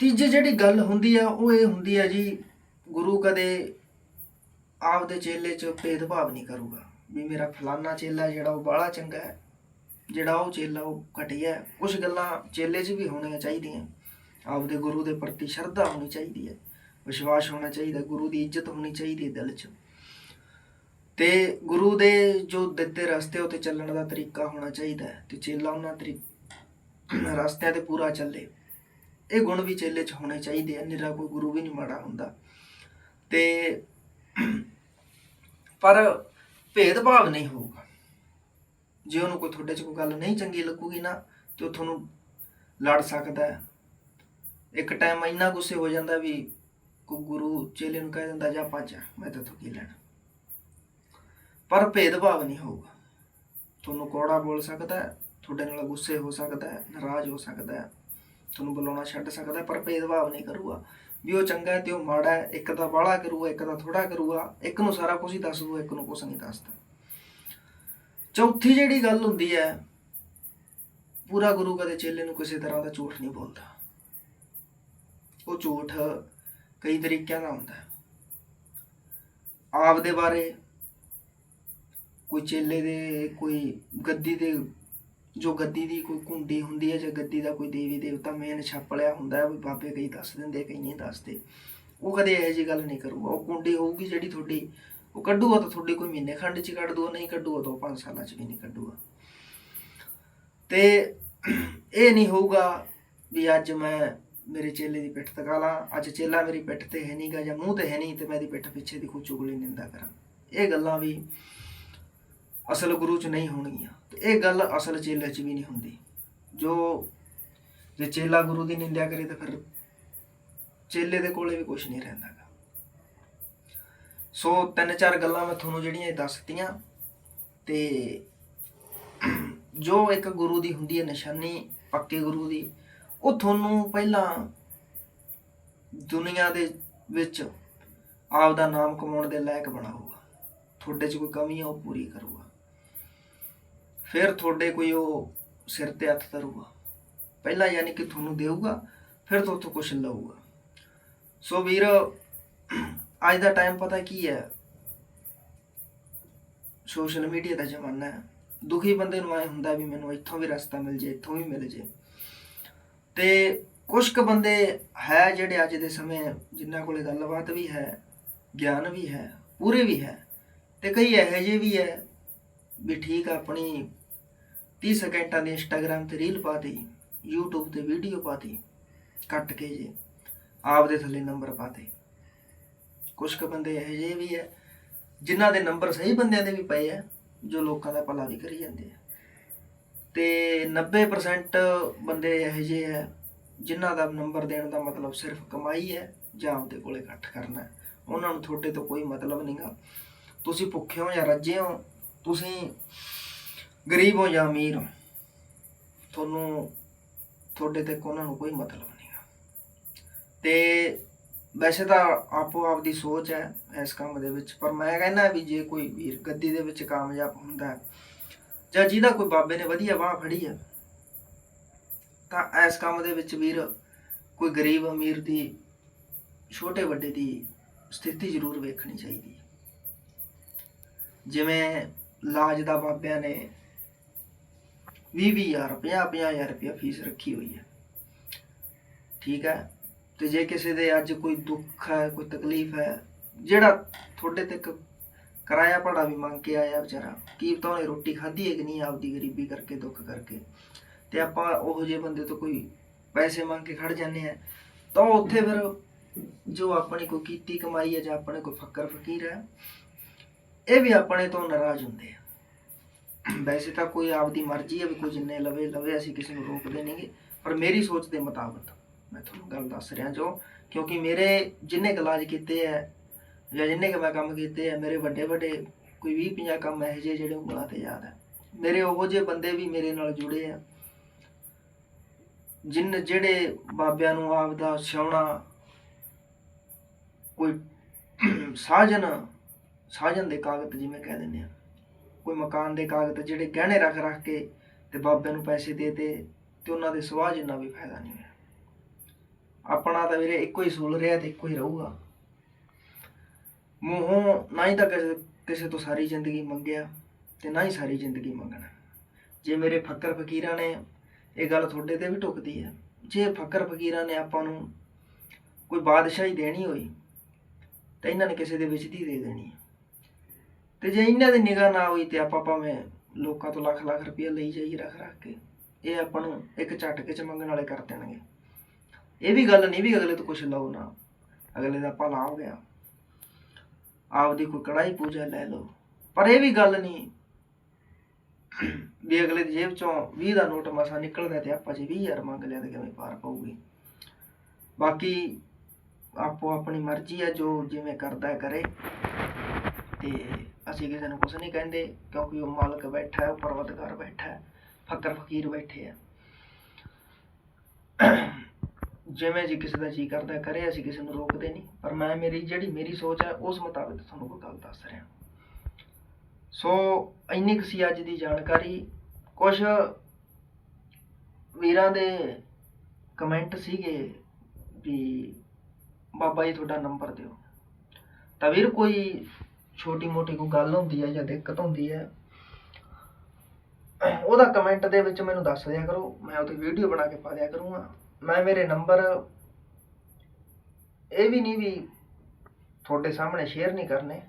ਤੀਜੀ ਜਿਹੜੀ ਗੱਲ ਹੁੰਦੀ ਆ, ਉਹ ਇਹ ਹੁੰਦੀ ਆ ਜੀ, ਗੁਰੂ ਕਦੇ ਆਪਦੇ ਚੇਲੇ 'ਚ ਭੇਦਭਾਵ ਨਹੀਂ ਕਰੂਗਾ। ਵੀ ਮੇਰਾ ਫਲਾਨਾ ਚੇਲਾ ਜਿਹੜਾ ਉਹ ਬਾਹਲਾ ਚੰਗਾ ਹੈ, ਜਿਹੜਾ ਉਹ ਚੇਲਾ ਉਹ ਘਟੀਆ ਹੈ ਕੁਝ ਗੱਲਾਂ ਚੇਲੇ 'ਚ ਵੀ ਹੋਣੀਆਂ ਚਾਹੀਦੀਆਂ। ਆਪਦੇ ਗੁਰੂ ਦੇ ਪ੍ਰਤੀ ਸ਼ਰਧਾ ਹੋਣੀ ਚਾਹੀਦੀ ਹੈ, ਵਿਸ਼ਵਾਸ ਹੋਣਾ ਚਾਹੀਦਾ, ਗੁਰੂ ਦੀ ਇੱਜ਼ਤ ਹੋਣੀ ਚਾਹੀਦੀ ਹੈ ਦਿਲ 'ਚ। ਤੇ ਗੁਰੂ ਦੇ ਜੋ ਦਿੱਤੇ ਰਸਤੇ ਉਤੇ ਚੱਲਣ ਦਾ ਤਰੀਕਾ ਹੋਣਾ ਚਾਹੀਦਾ ਹੈ ਤੇ ਚੇਲਾ ਉਹਨਾਂ ਤਰੀ, ਰਸਤਿਆਂ ਤੇ ਪੂਰਾ ਚੱਲੇ। ਇਹ ਗੁਣ ਵੀ ਚੇਲੇ 'ਚ ਹੋਣੇ ਚਾਹੀਦੇ ਆ, ਨਿਰਾ ਕੋਈ ਗੁਰੂ ਵੀ ਨਹੀਂ ਮਾੜਾ ਹੁੰਦਾ। ਤੇ ਪਰ ਭੇਦਭਾਵ ਨਹੀਂ ਹੋਊਗਾ। ਜੇ ਉਹਨੂੰ ਕੋਈ ਤੁਹਾਡੇ 'ਚ ਕੋਈ ਗੱਲ ਨਹੀਂ ਚੰਗੀ ਲੱਗੂਗੀ ਨਾ, ਤੇ ਉਹ ਤੁਹਾਨੂੰ ਲੜ ਸਕਦਾ ਹੈ। ਇੱਕ ਟਾਈਮ ਇੰਨਾ ਗੁੱਸੇ ਹੋ ਜਾਂਦਾ ਵੀ ਕੋਈ ਗੁਰੂ ਚੇਲੇ ਨੂੰ ਕਹਿ ਦਿੰਦਾ, ਜਾ ਭੱਜ ਮੈਂ ਤੇਥੋਂ ਕੀ ਲੈਣਾ? ਪਰ ਭੇਦਭਾਵ ਨਹੀਂ ਹੋਊਗਾ। ਤੁਹਾਨੂੰ ਕੋੜਾ ਬੋਲ ਸਕਦਾ ਹੈ, ਤੁਹਾਡੇ ਨਾਲ ਗੁੱਸੇ ਹੋ ਸਕਦਾ ਹੈ, ਨਾਰਾਜ਼ ਹੋ ਸਕਦਾ ਹੈ, ਤੁਹਾਨੂੰ ਬੁਲਾਉਣਾ ਛੱਡ ਸਕਦਾ ਪਰ ਭੇਦਭਾਵ ਨਹੀਂ ਕਰੂਗਾ। ਵੀ ਉਹ ਚੰਗਾ ਹੈ ਤੇ ਉਹ ਮਾੜਾ ਹੈ, ਇੱਕ ਦਾ ਬਾਹਲਾ ਕਰੂਗਾ, ਇੱਕ ਦਾ ਥੋੜਾ ਕਰੂਗਾ, ਇੱਕ ਨੂੰ ਸਾਰਾ ਕੁਝ ਹੀ ਦੱਸ ਦੂਗਾ ਇੱਕ ਨੂੰ ਕੁਝ ਨਹੀਂ ਦੱਸਦਾ ਚੌਥੀ ਜਿਹੜੀ ਗੱਲ ਹੁੰਦੀ ਹੈ, ਪੂਰਾ ਗੁਰੂ ਕਦੇ ਚੇਲੇ ਨੂੰ ਕਿਸੇ ਤਰ੍ਹਾਂ ਦਾ ਝੂਠ ਨਹੀਂ ਬੋਲਦਾ। ਉਹ ਝੂਠ ਕਈ ਤਰੀਕਿਆਂ ਦਾ ਹੁੰਦਾ ਹੈ। ਆਪ ਦੇ ਬਾਰੇ ਕੋਈ ਚੇਲੇ ਦੇ, ਕੋਈ ਗੱਦੀ ਦੇ, ਜੋ ਗੱਦੀ ਦੀ ਕੋਈ ਕੁੰਡੀ ਹੁੰਦੀ ਹੈ ਜਾਂ ਗੱਦੀ ਦਾ ਕੋਈ ਦੇਵੀ ਦੇਵਤਾ ਮੇਨ ਛਾਪ ਲਿਆ ਹੁੰਦਾ ਹੈ, ਵੀ ਬਾਬੇ ਕਈ ਦੱਸ ਦਿੰਦੇ, ਕਈ ਨਹੀਂ ਦੱਸਦੇ। ਉਹ ਕਦੇ ਇਹੋ ਜਿਹੀ ਗੱਲ ਨਹੀਂ ਕਰੂਗਾ। ਉਹ ਕੁੰਡੀ ਹੋਊਗੀ ਜਿਹੜੀ ਤੁਹਾਡੀ, ਉਹ ਕੱਢੂਗਾ ਤਾਂ ਤੁਹਾਡੀ ਕੋਈ ਮਹੀਨੇ ਖੰਡ ਚ ਕੱਢ ਦੂਗਾ ਨਹੀਂ ਕੱਢੂਗਾ ਤਾਂ ਉਹ ਪੰਜ ਸਾਲਾਂ ਚ ਵੀ ਨਹੀਂ ਕੱਢੂਗਾ। ਤੇ ਇਹ ਨਹੀਂ ਹੋਊਗਾ ਵੀ ਅੱਜ ਮੈਂ ਮੇਰੇ ਚੇਲੇ ਦੀ ਪਿੱਠ ਤਕਾ ਲਾਂ, ਅੱਜ ਚੇਲਾ ਮੇਰੀ ਪਿੱਠ ਤੇ ਹੈ ਨਹੀਂਗਾ ਜਾਂ ਮੂੰਹ ਤੇ ਹੈ ਨਹੀਂ ਤੇ ਮੈਂ ਇਹਦੀ ਪਿੱਠ ਪਿੱਛੇ ਦੀ ਕੋਈ ਚੁਗਲੀ ਨਿੰਦਾ ਕਰਾਂ। ਇਹ ਗੱਲਾਂ ਵੀ ਅਸਲ ਗੁਰੂ ਚ ਨਹੀਂ ਹੋਣਗੀਆਂ। ਤੇ ਇਹ ਗੱਲ ਅਸਲ ਚੇਲੇ ਚ ਵੀ ਨਹੀਂ ਹੁੰਦੀ। ਜੋ ਜੇ ਚੇਲਾ ਗੁਰੂ ਦੀ ਨਿੰਦਿਆ ਕਰੇ ਤਾਂ ਫਿਰ ਚੇਲੇ ਦੇ ਕੋਲੇ ਵੀ ਕੁਝ ਨਹੀਂ ਰਹਿੰਦਾ ਗਾ। ਸੋ ਤਿੰਨ ਚਾਰ ਗੱਲਾਂ ਮੈਂ ਤੁਹਾਨੂੰ ਜਿਹੜੀਆਂ ਇਹ ਦੱਸਤੀਆਂ ਤੇ ਜੋ ਇੱਕ ਗੁਰੂ ਦੀ ਹੁੰਦੀ ਹੈ ਨਿਸ਼ਾਨੀ, ਪੱਕੇ ਗੁਰੂ ਦੀ, ਉਹ ਤੁਹਾਨੂੰ ਪਹਿਲਾਂ ਦੁਨੀਆ ਦੇ ਵਿੱਚ ਆਪ ਦਾ ਨਾਮ ਕਮਾਉਣ ਦੇ ਲਾਇਕ ਬਣਾਊਗਾ ਤੁਹਾਡੇ 'ਚ ਕੋਈ ਕਮੀ ਹੈ ਉਹ ਪੂਰੀ ਕਰੂਗਾ। ਫਿਰ ਤੁਹਾਡੇ ਕੋਈ ਉਹ ਸਿਰ ਤੇ ਹੱਥ ਧਰੂਗਾ। ਪਹਿਲਾਂ ਯਾਨੀ ਕਿ ਤੁਹਾਨੂੰ ਦੇਊਗਾ, ਫਿਰ ਤੋਂ ਉੱਥੋਂ ਲਊਗਾ। ਸੋ ਵੀਰ, ਅੱਜ ਦਾ ਟਾਈਮ ਪਤਾ ਕੀ ਹੈ? ਸੋਸ਼ਲ ਮੀਡੀਆ ਦਾ ਜ਼ਮਾਨਾ ਹੈ। ਦੁਖੀ ਬੰਦੇ ਨੂੰ ਐ ਹੁੰਦਾ ਵੀ ਮੈਨੂੰ ਇੱਥੋਂ ਵੀ ਰਸਤਾ ਮਿਲ ਜੇ, ਇੱਥੋਂ ਵੀ ਮਿਲ ਜੇ। ਤੇ ਕੁਝ ਕੁ ਬੰਦੇ ਹੈ ਜਿਹੜੇ ਅੱਜ ਦੇ ਸਮੇਂ ਜਿਨ੍ਹਾਂ ਕੋਲੇ ਗੱਲਬਾਤ ਵੀ ਹੈ, ਗਿਆਨ ਵੀ ਹੈ, ਪੂਰੇ ਵੀ ਹੈ। ਤੇ ਕਈ ਇਹੋ ਜਿਹੇ ਵੀ ਹੈ ਵੀ ਠੀਕ ਆਪਣੀ 30 ਸਕਿੰਟਾਂ ਦੀ ਇੰਸਟਾਗ੍ਰam ਤੇ ਰੀਲ ਪਾਤੀ YouTube ਤੇ ਵੀਡੀਓ ਪਾਤੀ ਕੱਟ ਕੇ ਜੇ ਆਪ ਦੇ ਥੱਲੇ ਨੰਬਰ ਪਾਤੇ ਕੁਝ ਕੁ ਬੰਦੇ ਇਹੋ ਜਿਹੇ ਵੀ ਹੈ ਜਿਨ੍ਹਾਂ ਦੇ ਨੰਬਰ ਸਹੀ ਬੰਦਿਆਂ ਦੇ ਵੀ ਪਏ ਆ, ਜੋ ਲੋਕਾਂ ਦਾ ਭਲਾ ਵੀ ਕਰੀ ਜਾਂਦੇ ਆ। ਤੇ 90% ਬੰਦੇ ਇਹੋ ਜਿਹੇ ਆ, ਜਿਨ੍ਹਾਂ ਦਾ ਨੰਬਰ ਦੇਣ ਦਾ ਮਤਲਬ ਸਿਰਫ ਕਮਾਈ ਹੈ ਜਾਂ ਆਪਦੇ ਕੋਲੇ ਇਕੱਠ ਕਰਨਾ। ਹੈ। ਉਹਨਾਂ ਨੂੰ ਤੁਹਾਡੇ ਤੋਂ ਕੋਈ ਮਤਲਬ ਨਹੀਂਗਾ ਤੁਸੀਂ ਭੁੱਖੇ ਹੋ ਜਾਂ ਰੱਜੇ ਹੋ, ਤੁਸੀਂ ਗਰੀਬ ਹੋ ਜਾਂ ਅਮੀਰ। ਹੋ ਤੁਹਾਨੂੰ, ਤੁਹਾਡੇ ਤੇ ਉਹਨਾਂ ਨੂੰ ਕੋਈ ਮਤਲਬ ਨਹੀਂਗਾ ਤੇ ਵੈਸੇ ਤਾਂ ਆਪੋ ਆਪ ਦੀ ਸੋਚ ਹੈ ਇਸ ਕੰਮ ਦੇ ਵਿੱਚ, ਪਰ ਮੈਂ ਕਹਿੰਦਾ ਵੀ ਜੇ ਕੋਈ ਵੀਰ ਗੱਦੀ ਦੇ ਵਿੱਚ ਕਾਮਯਾਬ ਹੁੰਦਾ ਹੈ, ਜਾਂ ਜਿਹਦਾ ਕੋਈ ਬਾਬੇ ਨੇ ਵਧੀਆ ਬਾਹ ਫੜੀ ਹੈ, ਤਾਂ ਇਸ ਕੰਮ ਦੇ ਵਿੱਚ ਵੀਰ ਕੋਈ ਗਰੀਬ ਅਮੀਰ ਦੀ, ਛੋਟੇ ਵੱਡੇ ਦੀ ਸਥਿਤੀ ਜ਼ਰੂਰ ਵੇਖਣੀ ਚਾਹੀਦੀ ਹੈ। ਜਿਵੇਂ ਲਾਜ ਦਾ ਬਾਬਿਆਂ ਨੇ 20000 50-50000 ਰੁਪਇਆ ਫੀਸ ਰੱਖੀ ਹੋਈ ਹੈ। ਠੀਕ ਹੈ? ਤੇ ਜੇ ਕਿਸੇ ਦੇ ਅੱਜ ਕੋਈ ਦੁੱਖ ਹੈ, ਕੋਈ ਤਕਲੀਫ ਹੈ, ਜਿਹੜਾ ਤੁਹਾਡੇ ਤੱਕ ਕਿਰਾਇਆ ਭਾੜਾ ਵੀ ਮੰਗ ਕੇ ਆਇਆ ਵਿਚਾਰਾ, ਕੀ ਪਤਾ ਉਹਨੇ ਰੋਟੀ ਖਾਧੀ ਹੈ ਕਿ ਨਹੀਂ ਆਪਦੀ ਗਰੀਬੀ ਕਰਕੇ, ਦੁੱਖ ਕਰਕੇ। ਤੇ ਆਪਾਂ ਉਹੋ ਜਿਹੇ ਬੰਦੇ ਤੋਂ ਕੋਈ ਪੈਸੇ ਮੰਗ ਕੇ ਖੜ ਜਾਂਦੇ ਆ ਤਾਂ ਉੱਥੇ ਫਿਰ ਜੋ ਆਪਣੀ ਕੋਈ ਕੀਤੀ ਕਮਾਈ ਹੈ ਜਾਂ ਆਪਣੇ ਕੋਈ ਫੱਕਰ ਫਕੀਰ ਹੈ, ਇਹ ਵੀ ਆਪਣੇ ਤੋਂ ਨਾਰਾਜ਼ ਹੁੰਦੇ ਆ। ਵੈਸੇ ਤਾਂ ਕੋਈ ਆਪਦੀ ਮਰਜ਼ੀ ਹੈ ਵੀ ਕੋਈ ਜਿੰਨੇ ਲਵੇ ਲਵੇ, ਅਸੀਂ ਕਿਸੇ ਨੂੰ ਰੋਕਦੇ ਨਹੀਂਗੇ ਪਰ ਮੇਰੀ ਸੋਚ ਦੇ ਮੁਤਾਬਕ, ਮੈਂ ਤੁਹਾਨੂੰ ਗੱਲ ਦੱਸ ਰਿਹਾ ਜੋ, ਕਿਉਂਕਿ ਮੇਰੇ ਜਿੰਨੇ ਕੁ ਇਲਾਜ ਕੀਤੇ ਆ, ਜਾਂ ਜਿੰਨੇ ਕੁ ਮੈਂ ਕੰਮ ਕੀਤੇ ਆ, ਮੇਰੇ ਵੱਡੇ ਵੱਡੇ ਕੋਈ 20 50 ਕੰਮ ਇਹੋ ਜਿਹੇ ਜਿਹੜੇ ਉਂਗਲਾਂ ਤੇ ਯਾਦ ਹੈ ਮੇਰੇ ਉਹੋ ਜਿਹੇ ਬੰਦੇ ਵੀ ਮੇਰੇ ਨਾਲ ਜੁੜੇ ਆ, ਜਿਨ, ਜਿਹੜੇ ਬਾਬਿਆਂ ਨੂੰ ਆਪ ਦਾ ਸਿਉਣਾ, ਕੋਈ ਸਾਜਨ ਸਾਜਨ ਦੇ ਕਾਗਜ਼ ਜਿਵੇਂ ਕਹਿ ਦਿੰਦੇ ਆ। ਕੋਈ ਮਕਾਨ ਦੇ ਕਾਗਜ਼ ਜਿਹੜੇ ਗਹਿਣੇ ਰੱਖ ਰੱਖ ਕੇ ਤੇ ਬਾਬੇ ਨੂੰ ਪੈਸੇ ਦੇ ਤੇ ਉਹਨਾਂ ਦੇ ਸਵਾਹ ਜਿੰਨਾ ਵੀ ਫਾਇਦਾ ਨਹੀਂ ਹੋਇਆ। ਆਪਣਾ ਤਾਂ ਵੀਰੇ ਇੱਕੋ ਹੀ ਸੂਲ ਰਿਹਾ ਤੇ ਇੱਕੋ ਹੀ ਰਹੂਗਾ। ਮੂੰਹੋਂ ਨਾ ਹੀ ਤਾਂ ਕਿਸੇ ਕਿਸੇ ਤੋਂ ਸਾਰੀ ਜ਼ਿੰਦਗੀ ਮੰਗਿਆ ਤੇ ਨਾ ਹੀ ਸਾਰੀ ਜ਼ਿੰਦਗੀ ਮੰਗਣਾ। ਜੇ ਮੇਰੇ ਫੱਕਰ ਫਕੀਰਾਂ ਨੇ ਇਹ ਗੱਲ ਤੁਹਾਡੇ ਤੇ ਵੀ ਟੁਕਦੀ ਹੈ, ਜੇ ਫੱਕਰ ਫਕੀਰਾਂ ਨੇ ਆਪਾਂ ਨੂੰ ਕੋਈ ਬਾਦਸ਼ਾਹੀ ਦੇਣੀ ਹੋਈ, ਤਾਂ ਇਹਨਾਂ ਨੇ ਕਿਸੇ ਦੇ ਵਿੱਚ ਦੀ ਦੇ ਦੇਣੀ ਹੈ। ਤੇ ਜੇ ਇਹਨਾਂ ਦੀ ਨਿਗਾਹ ਨਾ ਹੋਈ ਤੇ ਆਪਾਂ ਭਾਵੇਂ ਲੋਕਾਂ ਤੋਂ ਲੱਖ ਲੱਖ ਰੁਪਏ ਲਈ ਜਾਈਏ ਰੱਖ ਰੱਖ ਕੇ, ਇਹ ਆਪਾਂ ਨੂੰ ਇੱਕ ਝਟਕੇ ਚ ਮੰਗਣ ਵਾਲੇ ਕਰ ਦੇਣਗੇ। ਇਹ ਵੀ ਗੱਲ ਨਹੀਂ ਵੀ ਅਗਲੇ ਤੋਂ ਕੁਝ ਲਓ ਨਾ, ਅਗਲੇ ਦਾ ਭਲਾ ਹੋ ਗਿਆ। ਆਪਦੀ ਕੋਈ ਕੜਾਈ ਪੂਜਾ ਲੈ ਲਓ। ਪਰ ਇਹ ਵੀ ਗੱਲ ਨਹੀਂ ਵੀ ਅਗਲੇ ਦੀ ਜੇਬ ਚੋਂ 20 ਦਾ ਨੋਟ ਮਸਾ ਨਿਕਲਦਾ ਤੇ ਆਪਾਂ ਜੇ 20000 ਮੰਗ ਲਿਆ ਤੇ ਕਿਵੇਂ ਪਾਰ ਪਊਗੀ। ਬਾਕੀ ਆਪੋ ਆਪਣੀ ਮਰਜ਼ੀ ਹੈ ਜੋ ਜਿਵੇਂ ਕਰਦਾ ਕਰੇ। ਤੇ ਅਸੀਂ ਕਿਸੇ ਨੂੰ ਕੁਝ ਨਹੀਂ ਕਹਿੰਦੇ, ਕਿਉਂਕਿ ਉਹ ਮਾਲਕ ਬੈਠਾ ਹੈ ਉਹ ਪਰਵਤਗਾਰ ਬੈਠਾ ਹੈ, ਫਕਰ ਫਕੀਰ ਬੈਠੇ ਆ। ਜਿਵੇਂ ਜੀ ਕਿਸੇ ਦਾ ਜੀ ਕਰਦਾ ਕਰੇ, ਅਸੀਂ ਕਿਸੇ ਨੂੰ ਰੋਕਦੇ ਨਹੀਂ। ਪਰ ਮੈਂ ਮੇਰੀ ਜਿਹੜੀ ਮੇਰੀ ਸੋਚ ਹੈ, ਉਸ ਮੁਤਾਬਿਕ ਤੁਹਾਨੂੰ ਕੋਈ ਗੱਲ ਦੱਸ ਰਿਹਾ। ਸੋ ਇੰਨੀ ਕੁ ਸੀ ਅੱਜ ਦੀ ਜਾਣਕਾਰੀ। ਕੁਝ ਵੀਰਾਂ ਦੇ ਕਮੈਂਟ ਸੀਗੇ ਵੀ ਬਾਬਾ ਜੀ, ਤੁਹਾਡਾ ਨੰਬਰ ਦਿਓ। ਤਾਂ ਵੀਰ, ਕੋਈ ਛੋਟੀ ਮੋਟੀ ਕੋਈ ਗੱਲ ਹੁੰਦੀ ਹੈ ਜਾਂ ਦਿੱਕਤ ਹੁੰਦੀ ਹੈ ਉਹਦਾ ਕਮੈਂਟ ਦੇ ਵਿੱਚ ਮੈਨੂੰ ਦੱਸ ਦਿਆ ਕਰੋ, ਮੈਂ ਉਹਦੀ ਵੀਡੀਓ ਬਣਾ ਕੇ ਪਾ ਦਿਆ ਕਰੂੰਗਾ। ਮੈਂ ਮੇਰੇ ਨੰਬਰ ਇਹ ਵੀ ਨਹੀਂ ਵੀ ਤੁਹਾਡੇ ਸਾਹਮਣੇ ਸ਼ੇਅਰ ਨਹੀਂ ਕਰਨੇ,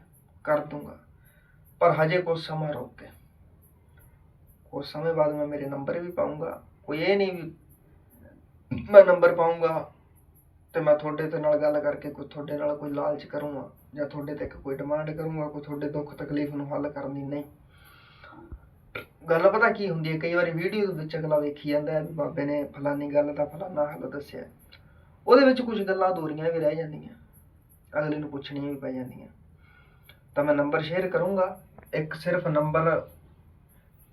ਕਰ ਦੂੰਗਾ। ਪਰ ਹਜੇ ਕੁਝ ਸਮਾਂ ਰੋਕ ਕੇ ਕੁਝ ਸਮੇਂ ਬਾਅਦ ਮੈਂ ਮੇਰੇ ਨੰਬਰ ਵੀ ਪਾਉਂਗਾ ਕੋਈ ਇਹ ਨਹੀਂ ਵੀ ਮੈਂ ਨੰਬਰ ਪਾਉਂਗਾ ਤੇ ਮੈਂ ਤੁਹਾਡੇ ਤੇ ਨਾਲ ਗੱਲ ਕਰਕੇ ਕੋਈ ਤੁਹਾਡੇ ਨਾਲ ਕੋਈ ਲਾਲਚ ਕਰੂੰਗਾ। ਜਾਂ ਤੁਹਾਡੇ ਤੱਕ ਕੋਈ ਡਿਮਾਂਡ ਕਰੂੰਗਾ, ਕੋਈ ਤੁਹਾਡੇ ਦੁੱਖ ਤਕਲੀਫ ਨੂੰ ਹੱਲ ਕਰਨ ਦੀ ਨਹੀਂ। ਗੱਲ ਪਤਾ ਕੀ ਹੁੰਦੀ ਹੈ, ਕਈ ਵਾਰੀ ਵੀਡੀਓ ਦੇ ਵਿੱਚ ਅਗਲਾ ਵੇਖੀ ਜਾਂਦਾ ਹੈ ਵੀ ਬਾਬੇ ਨੇ ਫਲਾਨੀ ਗੱਲ ਦਾ ਫਲਾਨਾ ਹੱਲ ਦੱਸਿਆ ਉਹਦੇ ਵਿੱਚ ਕੁਝ ਗੱਲਾਂ ਅਧੂਰੀਆਂ ਵੀ ਰਹਿ ਜਾਂਦੀਆਂ, ਅਗਲੇ ਨੂੰ ਪੁੱਛਣੀਆਂ ਵੀ ਪੈ ਜਾਂਦੀਆਂ। ਤਾਂ ਮੈਂ ਨੰਬਰ ਸ਼ੇਅਰ ਕਰੂੰਗਾ, ਇੱਕ ਸਿਰਫ ਨੰਬਰ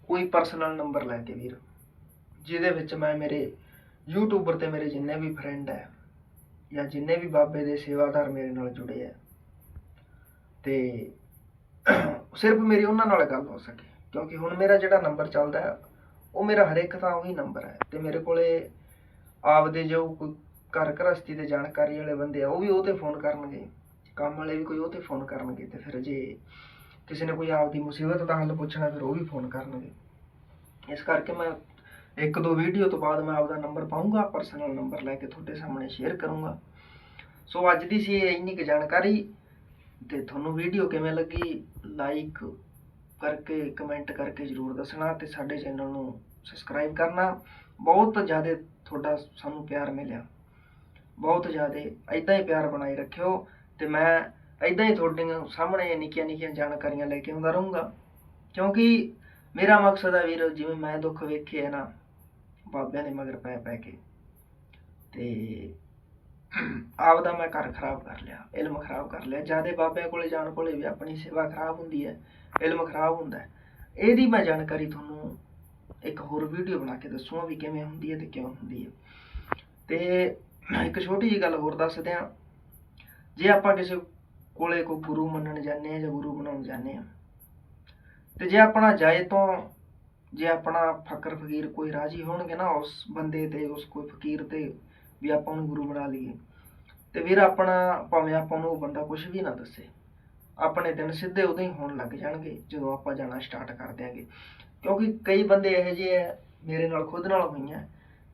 ਕੋਈ ਪਰਸਨਲ ਨੰਬਰ ਲੈ ਕੇ ਵੀਰ, ਜਿਹਦੇ ਵਿੱਚ ਮੈਂ ਮੇਰੇ ਯੂਟਿਊਬਰ ਤੇ ਮੇਰੇ ਜਿੰਨੇ ਵੀ ਫਰੈਂਡ ਹੈ ਜਾਂ ਜਿੰਨੇ ਵੀ ਬਾਬੇ ਦੇ ਸੇਵਾਦਾਰ ਮੇਰੇ ਨਾਲ ਜੁੜੇ ਆ ਤੇ ਸਿਰਫ ਮੇਰੀ ਉਹਨਾਂ ਨਾਲ ਗੱਲ ਹੋ ਸਕੇ, ਕਿਉਂਕਿ ਹੁਣ ਮੇਰਾ ਜਿਹੜਾ ਨੰਬਰ ਚੱਲਦਾ ਹੈ, ਉਹ ਮੇਰਾ ਹਰੇਕ ਤਾਂ ਉਹੀ ਨੰਬਰ ਹੈ ਤੇ ਮੇਰੇ ਕੋਲੇ ਆਪਦੇ ਜੋ ਕੋਈ ਘਰ ਘਰਸਤੀ ਦੇ ਜਾਣਕਾਰੀ ਵਾਲੇ ਬੰਦੇ ਆ, ਉਹ ਵੀ ਉਹ ਤੇ ਫੋਨ ਕਰਨਗੇ, ਕੰਮ ਵਾਲੇ ਵੀ ਕੋਈ ਉਹ ਤੇ ਫੋਨ ਕਰਨਗੇ ਤੇ ਫਿਰ ਜੇ ਕਿਸੇ ਨੇ ਕੋਈ ਆਪਦੀ ਮੁਸੀਬਤ ਦਾ ਹੱਲ ਪੁੱਛਣਾ, ਫਿਰ ਉਹ ਵੀ ਫੋਨ ਕਰਨਗੇ। ਇਸ ਕਰਕੇ ਮੈਂ ਇੱਕ ਦੋ ਵੀਡੀਓ ਤੋਂ ਬਾਅਦ ਮੈਂ ਆਪਦਾ ਨੰਬਰ ਪਾਉਂਗਾ ਪਰਸਨਲ ਨੰਬਰ ਲੈ ਕੇ ਤੁਹਾਡੇ ਸਾਹਮਣੇ ਸ਼ੇਅਰ ਕਰੂੰਗਾ। ਸੋ ਅੱਜ ਦੀ ਸੀ ਇੰਨੀ ਕੁ ਜਾਣਕਾਰੀ ਤੇ ਤੁਹਾਨੂੰ ਵੀਡੀਓ ਕਿਵੇਂ ਲੱਗੀ? ਲਾਈਕ ਕਰਕੇ ਕਮੈਂਟ ਕਰਕੇ ਜਰੂਰ ਦੱਸਣਾ ਤੇ ਸਾਡੇ ਚੈਨਲ ਨੂੰ ਸਬਸਕ੍ਰਾਈਬ ਕਰਨਾ। ਬਹੁਤ ਜ਼ਿਆਦਾ ਤੁਹਾਡਾ ਸਾਨੂੰ ਪਿਆਰ ਮਿਲਿਆ। ਬਹੁਤ ਜ਼ਿਆਦਾ ਐਦਾਂ ਹੀ ਪਿਆਰ ਬਣਾਈ ਰੱਖਿਓ ਤੇ ਮੈਂ ਐਦਾਂ ਹੀ ਤੁਹਾਡੇ ਸਾਹਮਣੇ ਨਿੱਕੀਆਂ ਨਿੱਕੀਆਂ ਜਾਣਕਾਰੀਆਂ ਲੈ ਕੇ ਆਉਂਦਾ ਰਹੂੰਗਾ। ਕਿਉਂਕਿ ਮੇਰਾ ਮਕਸਦ ਹੈ ਵੀਰ, ਜਿਵੇਂ ਮੈਂ ਦੁੱਖ ਵੇਖੇ ਆ ਨਾ, ਬਾਬਿਆਂ ਦੇ ਮਗਰ ਪੈ ਪੈ ਕੇ। ਤੇ ਆਪਦਾ ਮੈਂ ਘਰ ਖਰਾਬ ਕਰ ਲਿਆ, ਇਲਮ ਖਰਾਬ ਕਰ ਲਿਆ। ਜਿਆਦੇ ਬਾਬਿਆਂ ਕੋਲੇ ਜਾਣ ਕੋਲੇ ਵੀ ਆਪਣੀ ਸੇਵਾ ਖਰਾਬ ਹੁੰਦੀ ਹੈ, ਇਲਮ ਖਰਾਬ ਹੁੰਦਾ ਹੈ। ਇਹਦੀ ਮੈਂ ਜਾਣਕਾਰੀ ਤੁਹਾਨੂੰ ਇੱਕ ਹੋਰ ਵੀਡੀਓ ਬਣਾ ਕੇ ਦੱਸੂਗਾ ਵੀ ਕਿਵੇਂ ਹੁੰਦੀ ਹੈ ਤੇ ਕਿਉਂ ਹੁੰਦੀ ਹੈ। ਤੇ ਇੱਕ ਛੋਟੀ ਜਿਹੀ ਗੱਲ ਹੋਰ ਦੱਸ ਦਿਆਂ ਜੇ ਆਪਾਂ ਕਿਸੇ ਕੋਲੇ ਕੋਈ ਗੁਰੂ ਮੰਨਣ ਜਾਂਦੇ ਆ ਜਾਂ ਗੁਰੂ ਬਣਾਉਣ ਜਾਂਦੇ ਆ ਤੇ ਜੇ ਆਪਣਾ ਜਾਏ ਤੋਂ, ਜੇ ਆਪਣਾ ਫਕਰ ਫਕੀਰ ਕੋਈ ਰਾਜੀ ਹੋਣਗੇ ਨਾ, ਉਸ ਬੰਦੇ ਤੇ, ਉਸ ਕੋਈ ਫਕੀਰ ਤੇ ਵੀ ਆਪਾਂ ਉਹਨੂੰ ਗੁਰੂ ਬਣਾ ਲਈਏ। ਤੇ ਵੀਰ ਆਪਣਾ, ਭਾਵੇਂ ਆਪਾਂ ਨੂੰ ਬੰਦਾ ਕੁਝ ਵੀ ਨਾ ਦੱਸੇ, ਆਪਣੇ ਦਿਨ ਸਿੱਧੇ ਉਦੋਂ ਹੀ ਹੋਣ ਲੱਗ ਜਾਣਗੇ, ਜਦੋਂ ਆਪਾਂ ਜਾਣਾ ਸਟਾਰਟ ਕਰ ਦਿਆਂਗੇ। ਕਿਉਂਕਿ ਕਈ ਬੰਦੇ ਇਹੋ ਜਿਹੇ ਆ, ਮੇਰੇ ਨਾਲ ਖੁਦ ਨਾਲ ਹੋਈਆਂ,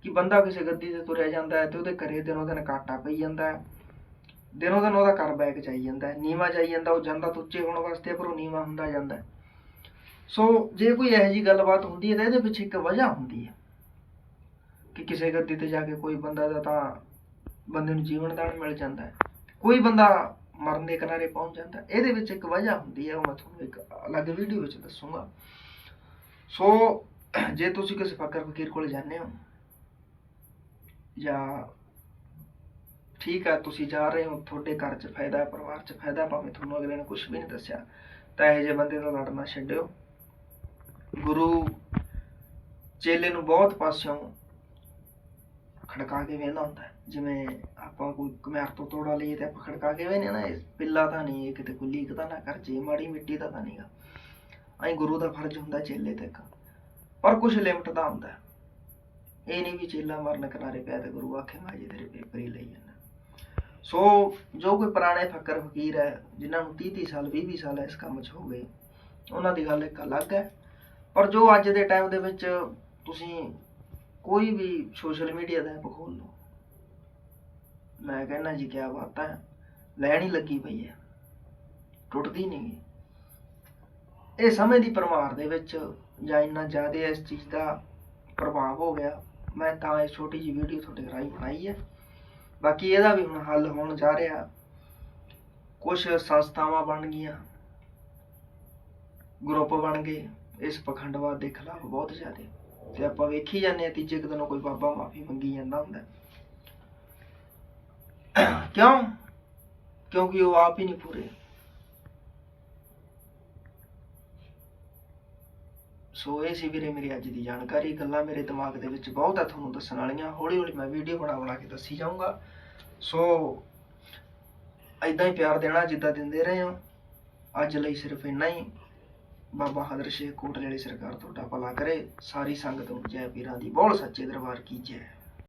ਕਿ ਬੰਦਾ ਕਿਸੇ ਗੱਦੀ ਤੇ ਤੁਰਿਆ ਜਾਂਦਾ ਹੈ ਤੇ ਉਹਦੇ ਘਰੇ ਦਿਨੋਂ ਦਿਨ ਕਾਟਾ ਪਈ ਜਾਂਦਾ ਹੈ। ਦਿਨੋਂ ਦਿਨ ਉਹਦਾ ਘਰ ਬੈਗ ਜਾਈ ਜਾਂਦਾ ਹੈ, ਨੀਵਾ ਚਾਈ ਜਾਂਦਾ, ਉਹ ਜਾਂਦਾ ਤਾਂ ਉੱਚੇ ਹੋਣ ਵਾਸਤੇ, ਪਰ ਉਹ ਨੀਵਾ ਹੁੰਦਾ ਜਾਂਦਾ ਸੋ ਜੇ ਕੋਈ ਇਹੋ ਜਿਹੀ ਗੱਲਬਾਤ ਹੁੰਦੀ ਹੈ ਤਾਂ ਇਹਦੇ ਪਿੱਛੇ ਇੱਕ ਵਜ੍ਹਾ ਹੁੰਦੀ ਹੈ। ਕਿ ਕਿਸੇ ਗੱਦੀ ਤੇ ਜਾ ਕੇ ਕੋਈ ਬੰਦਾ ਦਾ ਤਾਂ ਬੰਦੇ ਨੂੰ ਜੀਵਨ ਦਾਨ ਮਿਲ ਜਾਂਦਾ ਹੈ। ਕੋਈ ਬੰਦਾ ਮਰਨ ਦੇ ਕਿਨਾਰੇ ਪਹੁੰਚ ਜਾਂਦਾ ਇਹਦੇ ਵਿੱਚ ਇੱਕ ਵਜ੍ਹਾ ਹੁੰਦੀ ਹੈ, ਉਹ ਮੈਂ ਤੁਹਾਨੂੰ ਇੱਕ ਅਲੱਗ ਵੀਡੀਓ ਵਿੱਚ ਦੱਸੂਗਾ। ਸੋ, ਜੇ ਤੁਸੀਂ ਕਿਸੇ ਫਕਰ ਫਕੀਰ ਕੋਲ ਜਾਂਦੇ ਹੋ, ਜਾਂ ਠੀਕ ਆ ਤੁਸੀਂ ਜਾ ਰਹੇ ਹੋ, ਤੁਹਾਡੇ ਘਰ 'ਚ ਫਾਇਦਾ ਪਰਿਵਾਰ 'ਚ ਫਾਇਦਾ, ਭਾਵੇਂ ਤੁਹਾਨੂੰ ਅਗਲੇ ਨੇ ਕੁਝ ਵੀ ਨਹੀਂ ਦੱਸਿਆ, ਤਾਂ ਇਹੋ ਜਿਹੇ ਬੰਦੇ ਦਾ ਲੜਨਾ ਛੱਡਿਓ। ਗੁਰੂ ਚੇਲੇ ਨੂੰ ਬਹੁਤ ਪਾਸਿਓਂ ਖੜਕਾ ਕੇ ਵੇਂਦਾ ਹੁੰਦਾ ਜਿਵੇਂ ਆਪਾਂ ਕੋਈ ਕਮੈਰ ਤੋਂ ਤੋੜਾ ਲਈਏ ਤੇ ਆਪਾਂ ਖੜਕਾ ਕੇ ਵੇਨੇ ਨਾ, ਇਹ ਪਿੱਲਾ ਤਾਂ ਨਹੀਂ, ਇਹ ਕਿਤੇ ਕੋਈ ਲੀਕ ਤਾਂ ਨਾ ਕਰ, ਜੇ ਮਾੜੀ ਮਿੱਟੀ ਦਾ ਤਾਂ ਨਹੀਂਗਾ। ਐਂ ਗੁਰੂ ਦਾ ਫਰਜ਼ ਹੁੰਦਾ ਚੇਲੇ ਤੱਕ ਪਰ ਕੁਝ ਲਿਮਟ ਦਾ ਹੁੰਦਾ ਇਹ ਨਹੀਂ ਵੀ ਚੇਲਾ ਮਰਨ ਕਿਨਾਰੇ ਪਿਆ ਤੇ ਗੁਰੂ ਆਖੇ, ਮੈਂ ਜੀ ਤੇਰੇ ਪੇਪਰ ਹੀ ਲਈ ਜਾਂਦਾ। ਸੋ ਜੋ ਕੋਈ ਪੁਰਾਣੇ ਫਕਰ ਫਕੀਰ ਹੈ, ਜਿਨ੍ਹਾਂ ਨੂੰ 30 30 ਸਾਲ 20 20 ਸਾਲ ਇਸ ਕੰਮ 'ਚ ਹੋ ਗਏ, ਉਹਨਾਂ ਦੀ ਗੱਲ ਇੱਕ ਅਲੱਗ ਹੈ। ਪਰ ਜੋ ਅੱਜ ਦੇ ਟਾਈਮ ਦੇ ਵਿੱਚ ਤੁਸੀਂ ਕੋਈ ਵੀ ਸੋਸ਼ਲ ਮੀਡੀਆ ਦਾ ਐਪ ਖੋਲ ਲਓ। ਮੈਂ ਕਹਿੰਦਾ ਜੀ, ਕਿਆ ਬਾਤ ਹੈ। ਲੈਣ ਹੀ ਲੱਗੀ ਪਈ ਹੈ। ਟੁੱਟਦੀ ਨਹੀਂ ਇਹ ਸਮੇਂ ਦੀ ਪਰਮਾਰ ਦੇ ਵਿੱਚ ਜਾਂ ਇੰਨਾ ਜ਼ਿਆਦਾ ਇਸ ਚੀਜ਼ ਦਾ ਪ੍ਰਭਾਵ ਹੋ ਗਿਆ। ਮੈਂ ਤਾਂ ਇਹ ਛੋਟੀ ਜਿਹੀ ਵੀਡੀਓ ਤੁਹਾਡੇ ਰਾਹੀਂ ਬਣਾਈ ਹੈ। ਬਾਕੀ ਇਹਦਾ ਵੀ ਹੁਣ ਹੱਲ ਹੋਣ ਜਾ ਰਿਹਾ। ਕੁਝ ਸੰਸਥਾਵਾਂ ਬਣ ਗਈਆਂ। ਗਰੁੱਪ ਬਣ ਗਏ। ਇਸ ਪਖੰਡਵਾਦ ਦੇ ਖਿਲਾਫ ਬਹੁਤ ਜ਼ਿਆਦਾ। ਤੇ ਆਪਾਂ ਵੇਖੀ ਜਾਂਦੇ ਆ ਤੀਜੇ ਕੁ ਦਿਨ ਕੋਈ ਬਾਬਾ ਮਾਫੀ ਮੰਗੀ ਜਾਂਦਾ ਹੁੰਦਾ। ਕਿਉਂ? ਕਿਉਂਕਿ ਉਹ ਆਪ ਹੀ ਨਹੀਂ ਪੂਰੇ। ਸੋ ਇਹ ਸੀ ਵੀਰੇ ਮੇਰੀ ਅੱਜ ਦੀ ਜਾਣਕਾਰੀ। ਗੱਲਾਂ ਮੇਰੇ ਦਿਮਾਗ ਦੇ ਵਿੱਚ ਬਹੁਤ ਆ, ਤੁਹਾਨੂੰ ਦੱਸਣ ਵਾਲੀਆਂ। ਹੌਲੀ ਹੌਲੀ ਮੈਂ ਵੀਡੀਓ ਬਣਾ ਬਣਾ ਕੇ ਦੱਸੀ ਜਾਊਂਗਾ। ਸੋ ਐਦਾਂ ਹੀ ਪਿਆਰ ਦੇਣਾ, ਜਿੱਦਾਂ ਦਿੰਦੇ ਰਹੇ ਹਾਂ। ਅੱਜ ਲਈ ਸਿਰਫ ਇੰਨਾ ਹੀ। ਬਾਬਾ ਹਦਰ ਸ਼ੇਖ ਕੋਟਲੇ ਵਾਲੀ ਸਰਕਾਰ ਤੁਹਾਡਾ ਭਲਾ ਕਰੇ, ਸਾਰੀ ਸੰਗਤ ਨੂੰ ਜੈ ਪੀਰਾਂ ਦੀ ਬੋਲ ਸੱਚੇ ਦਰਬਾਰ ਕੀ ਜੈ।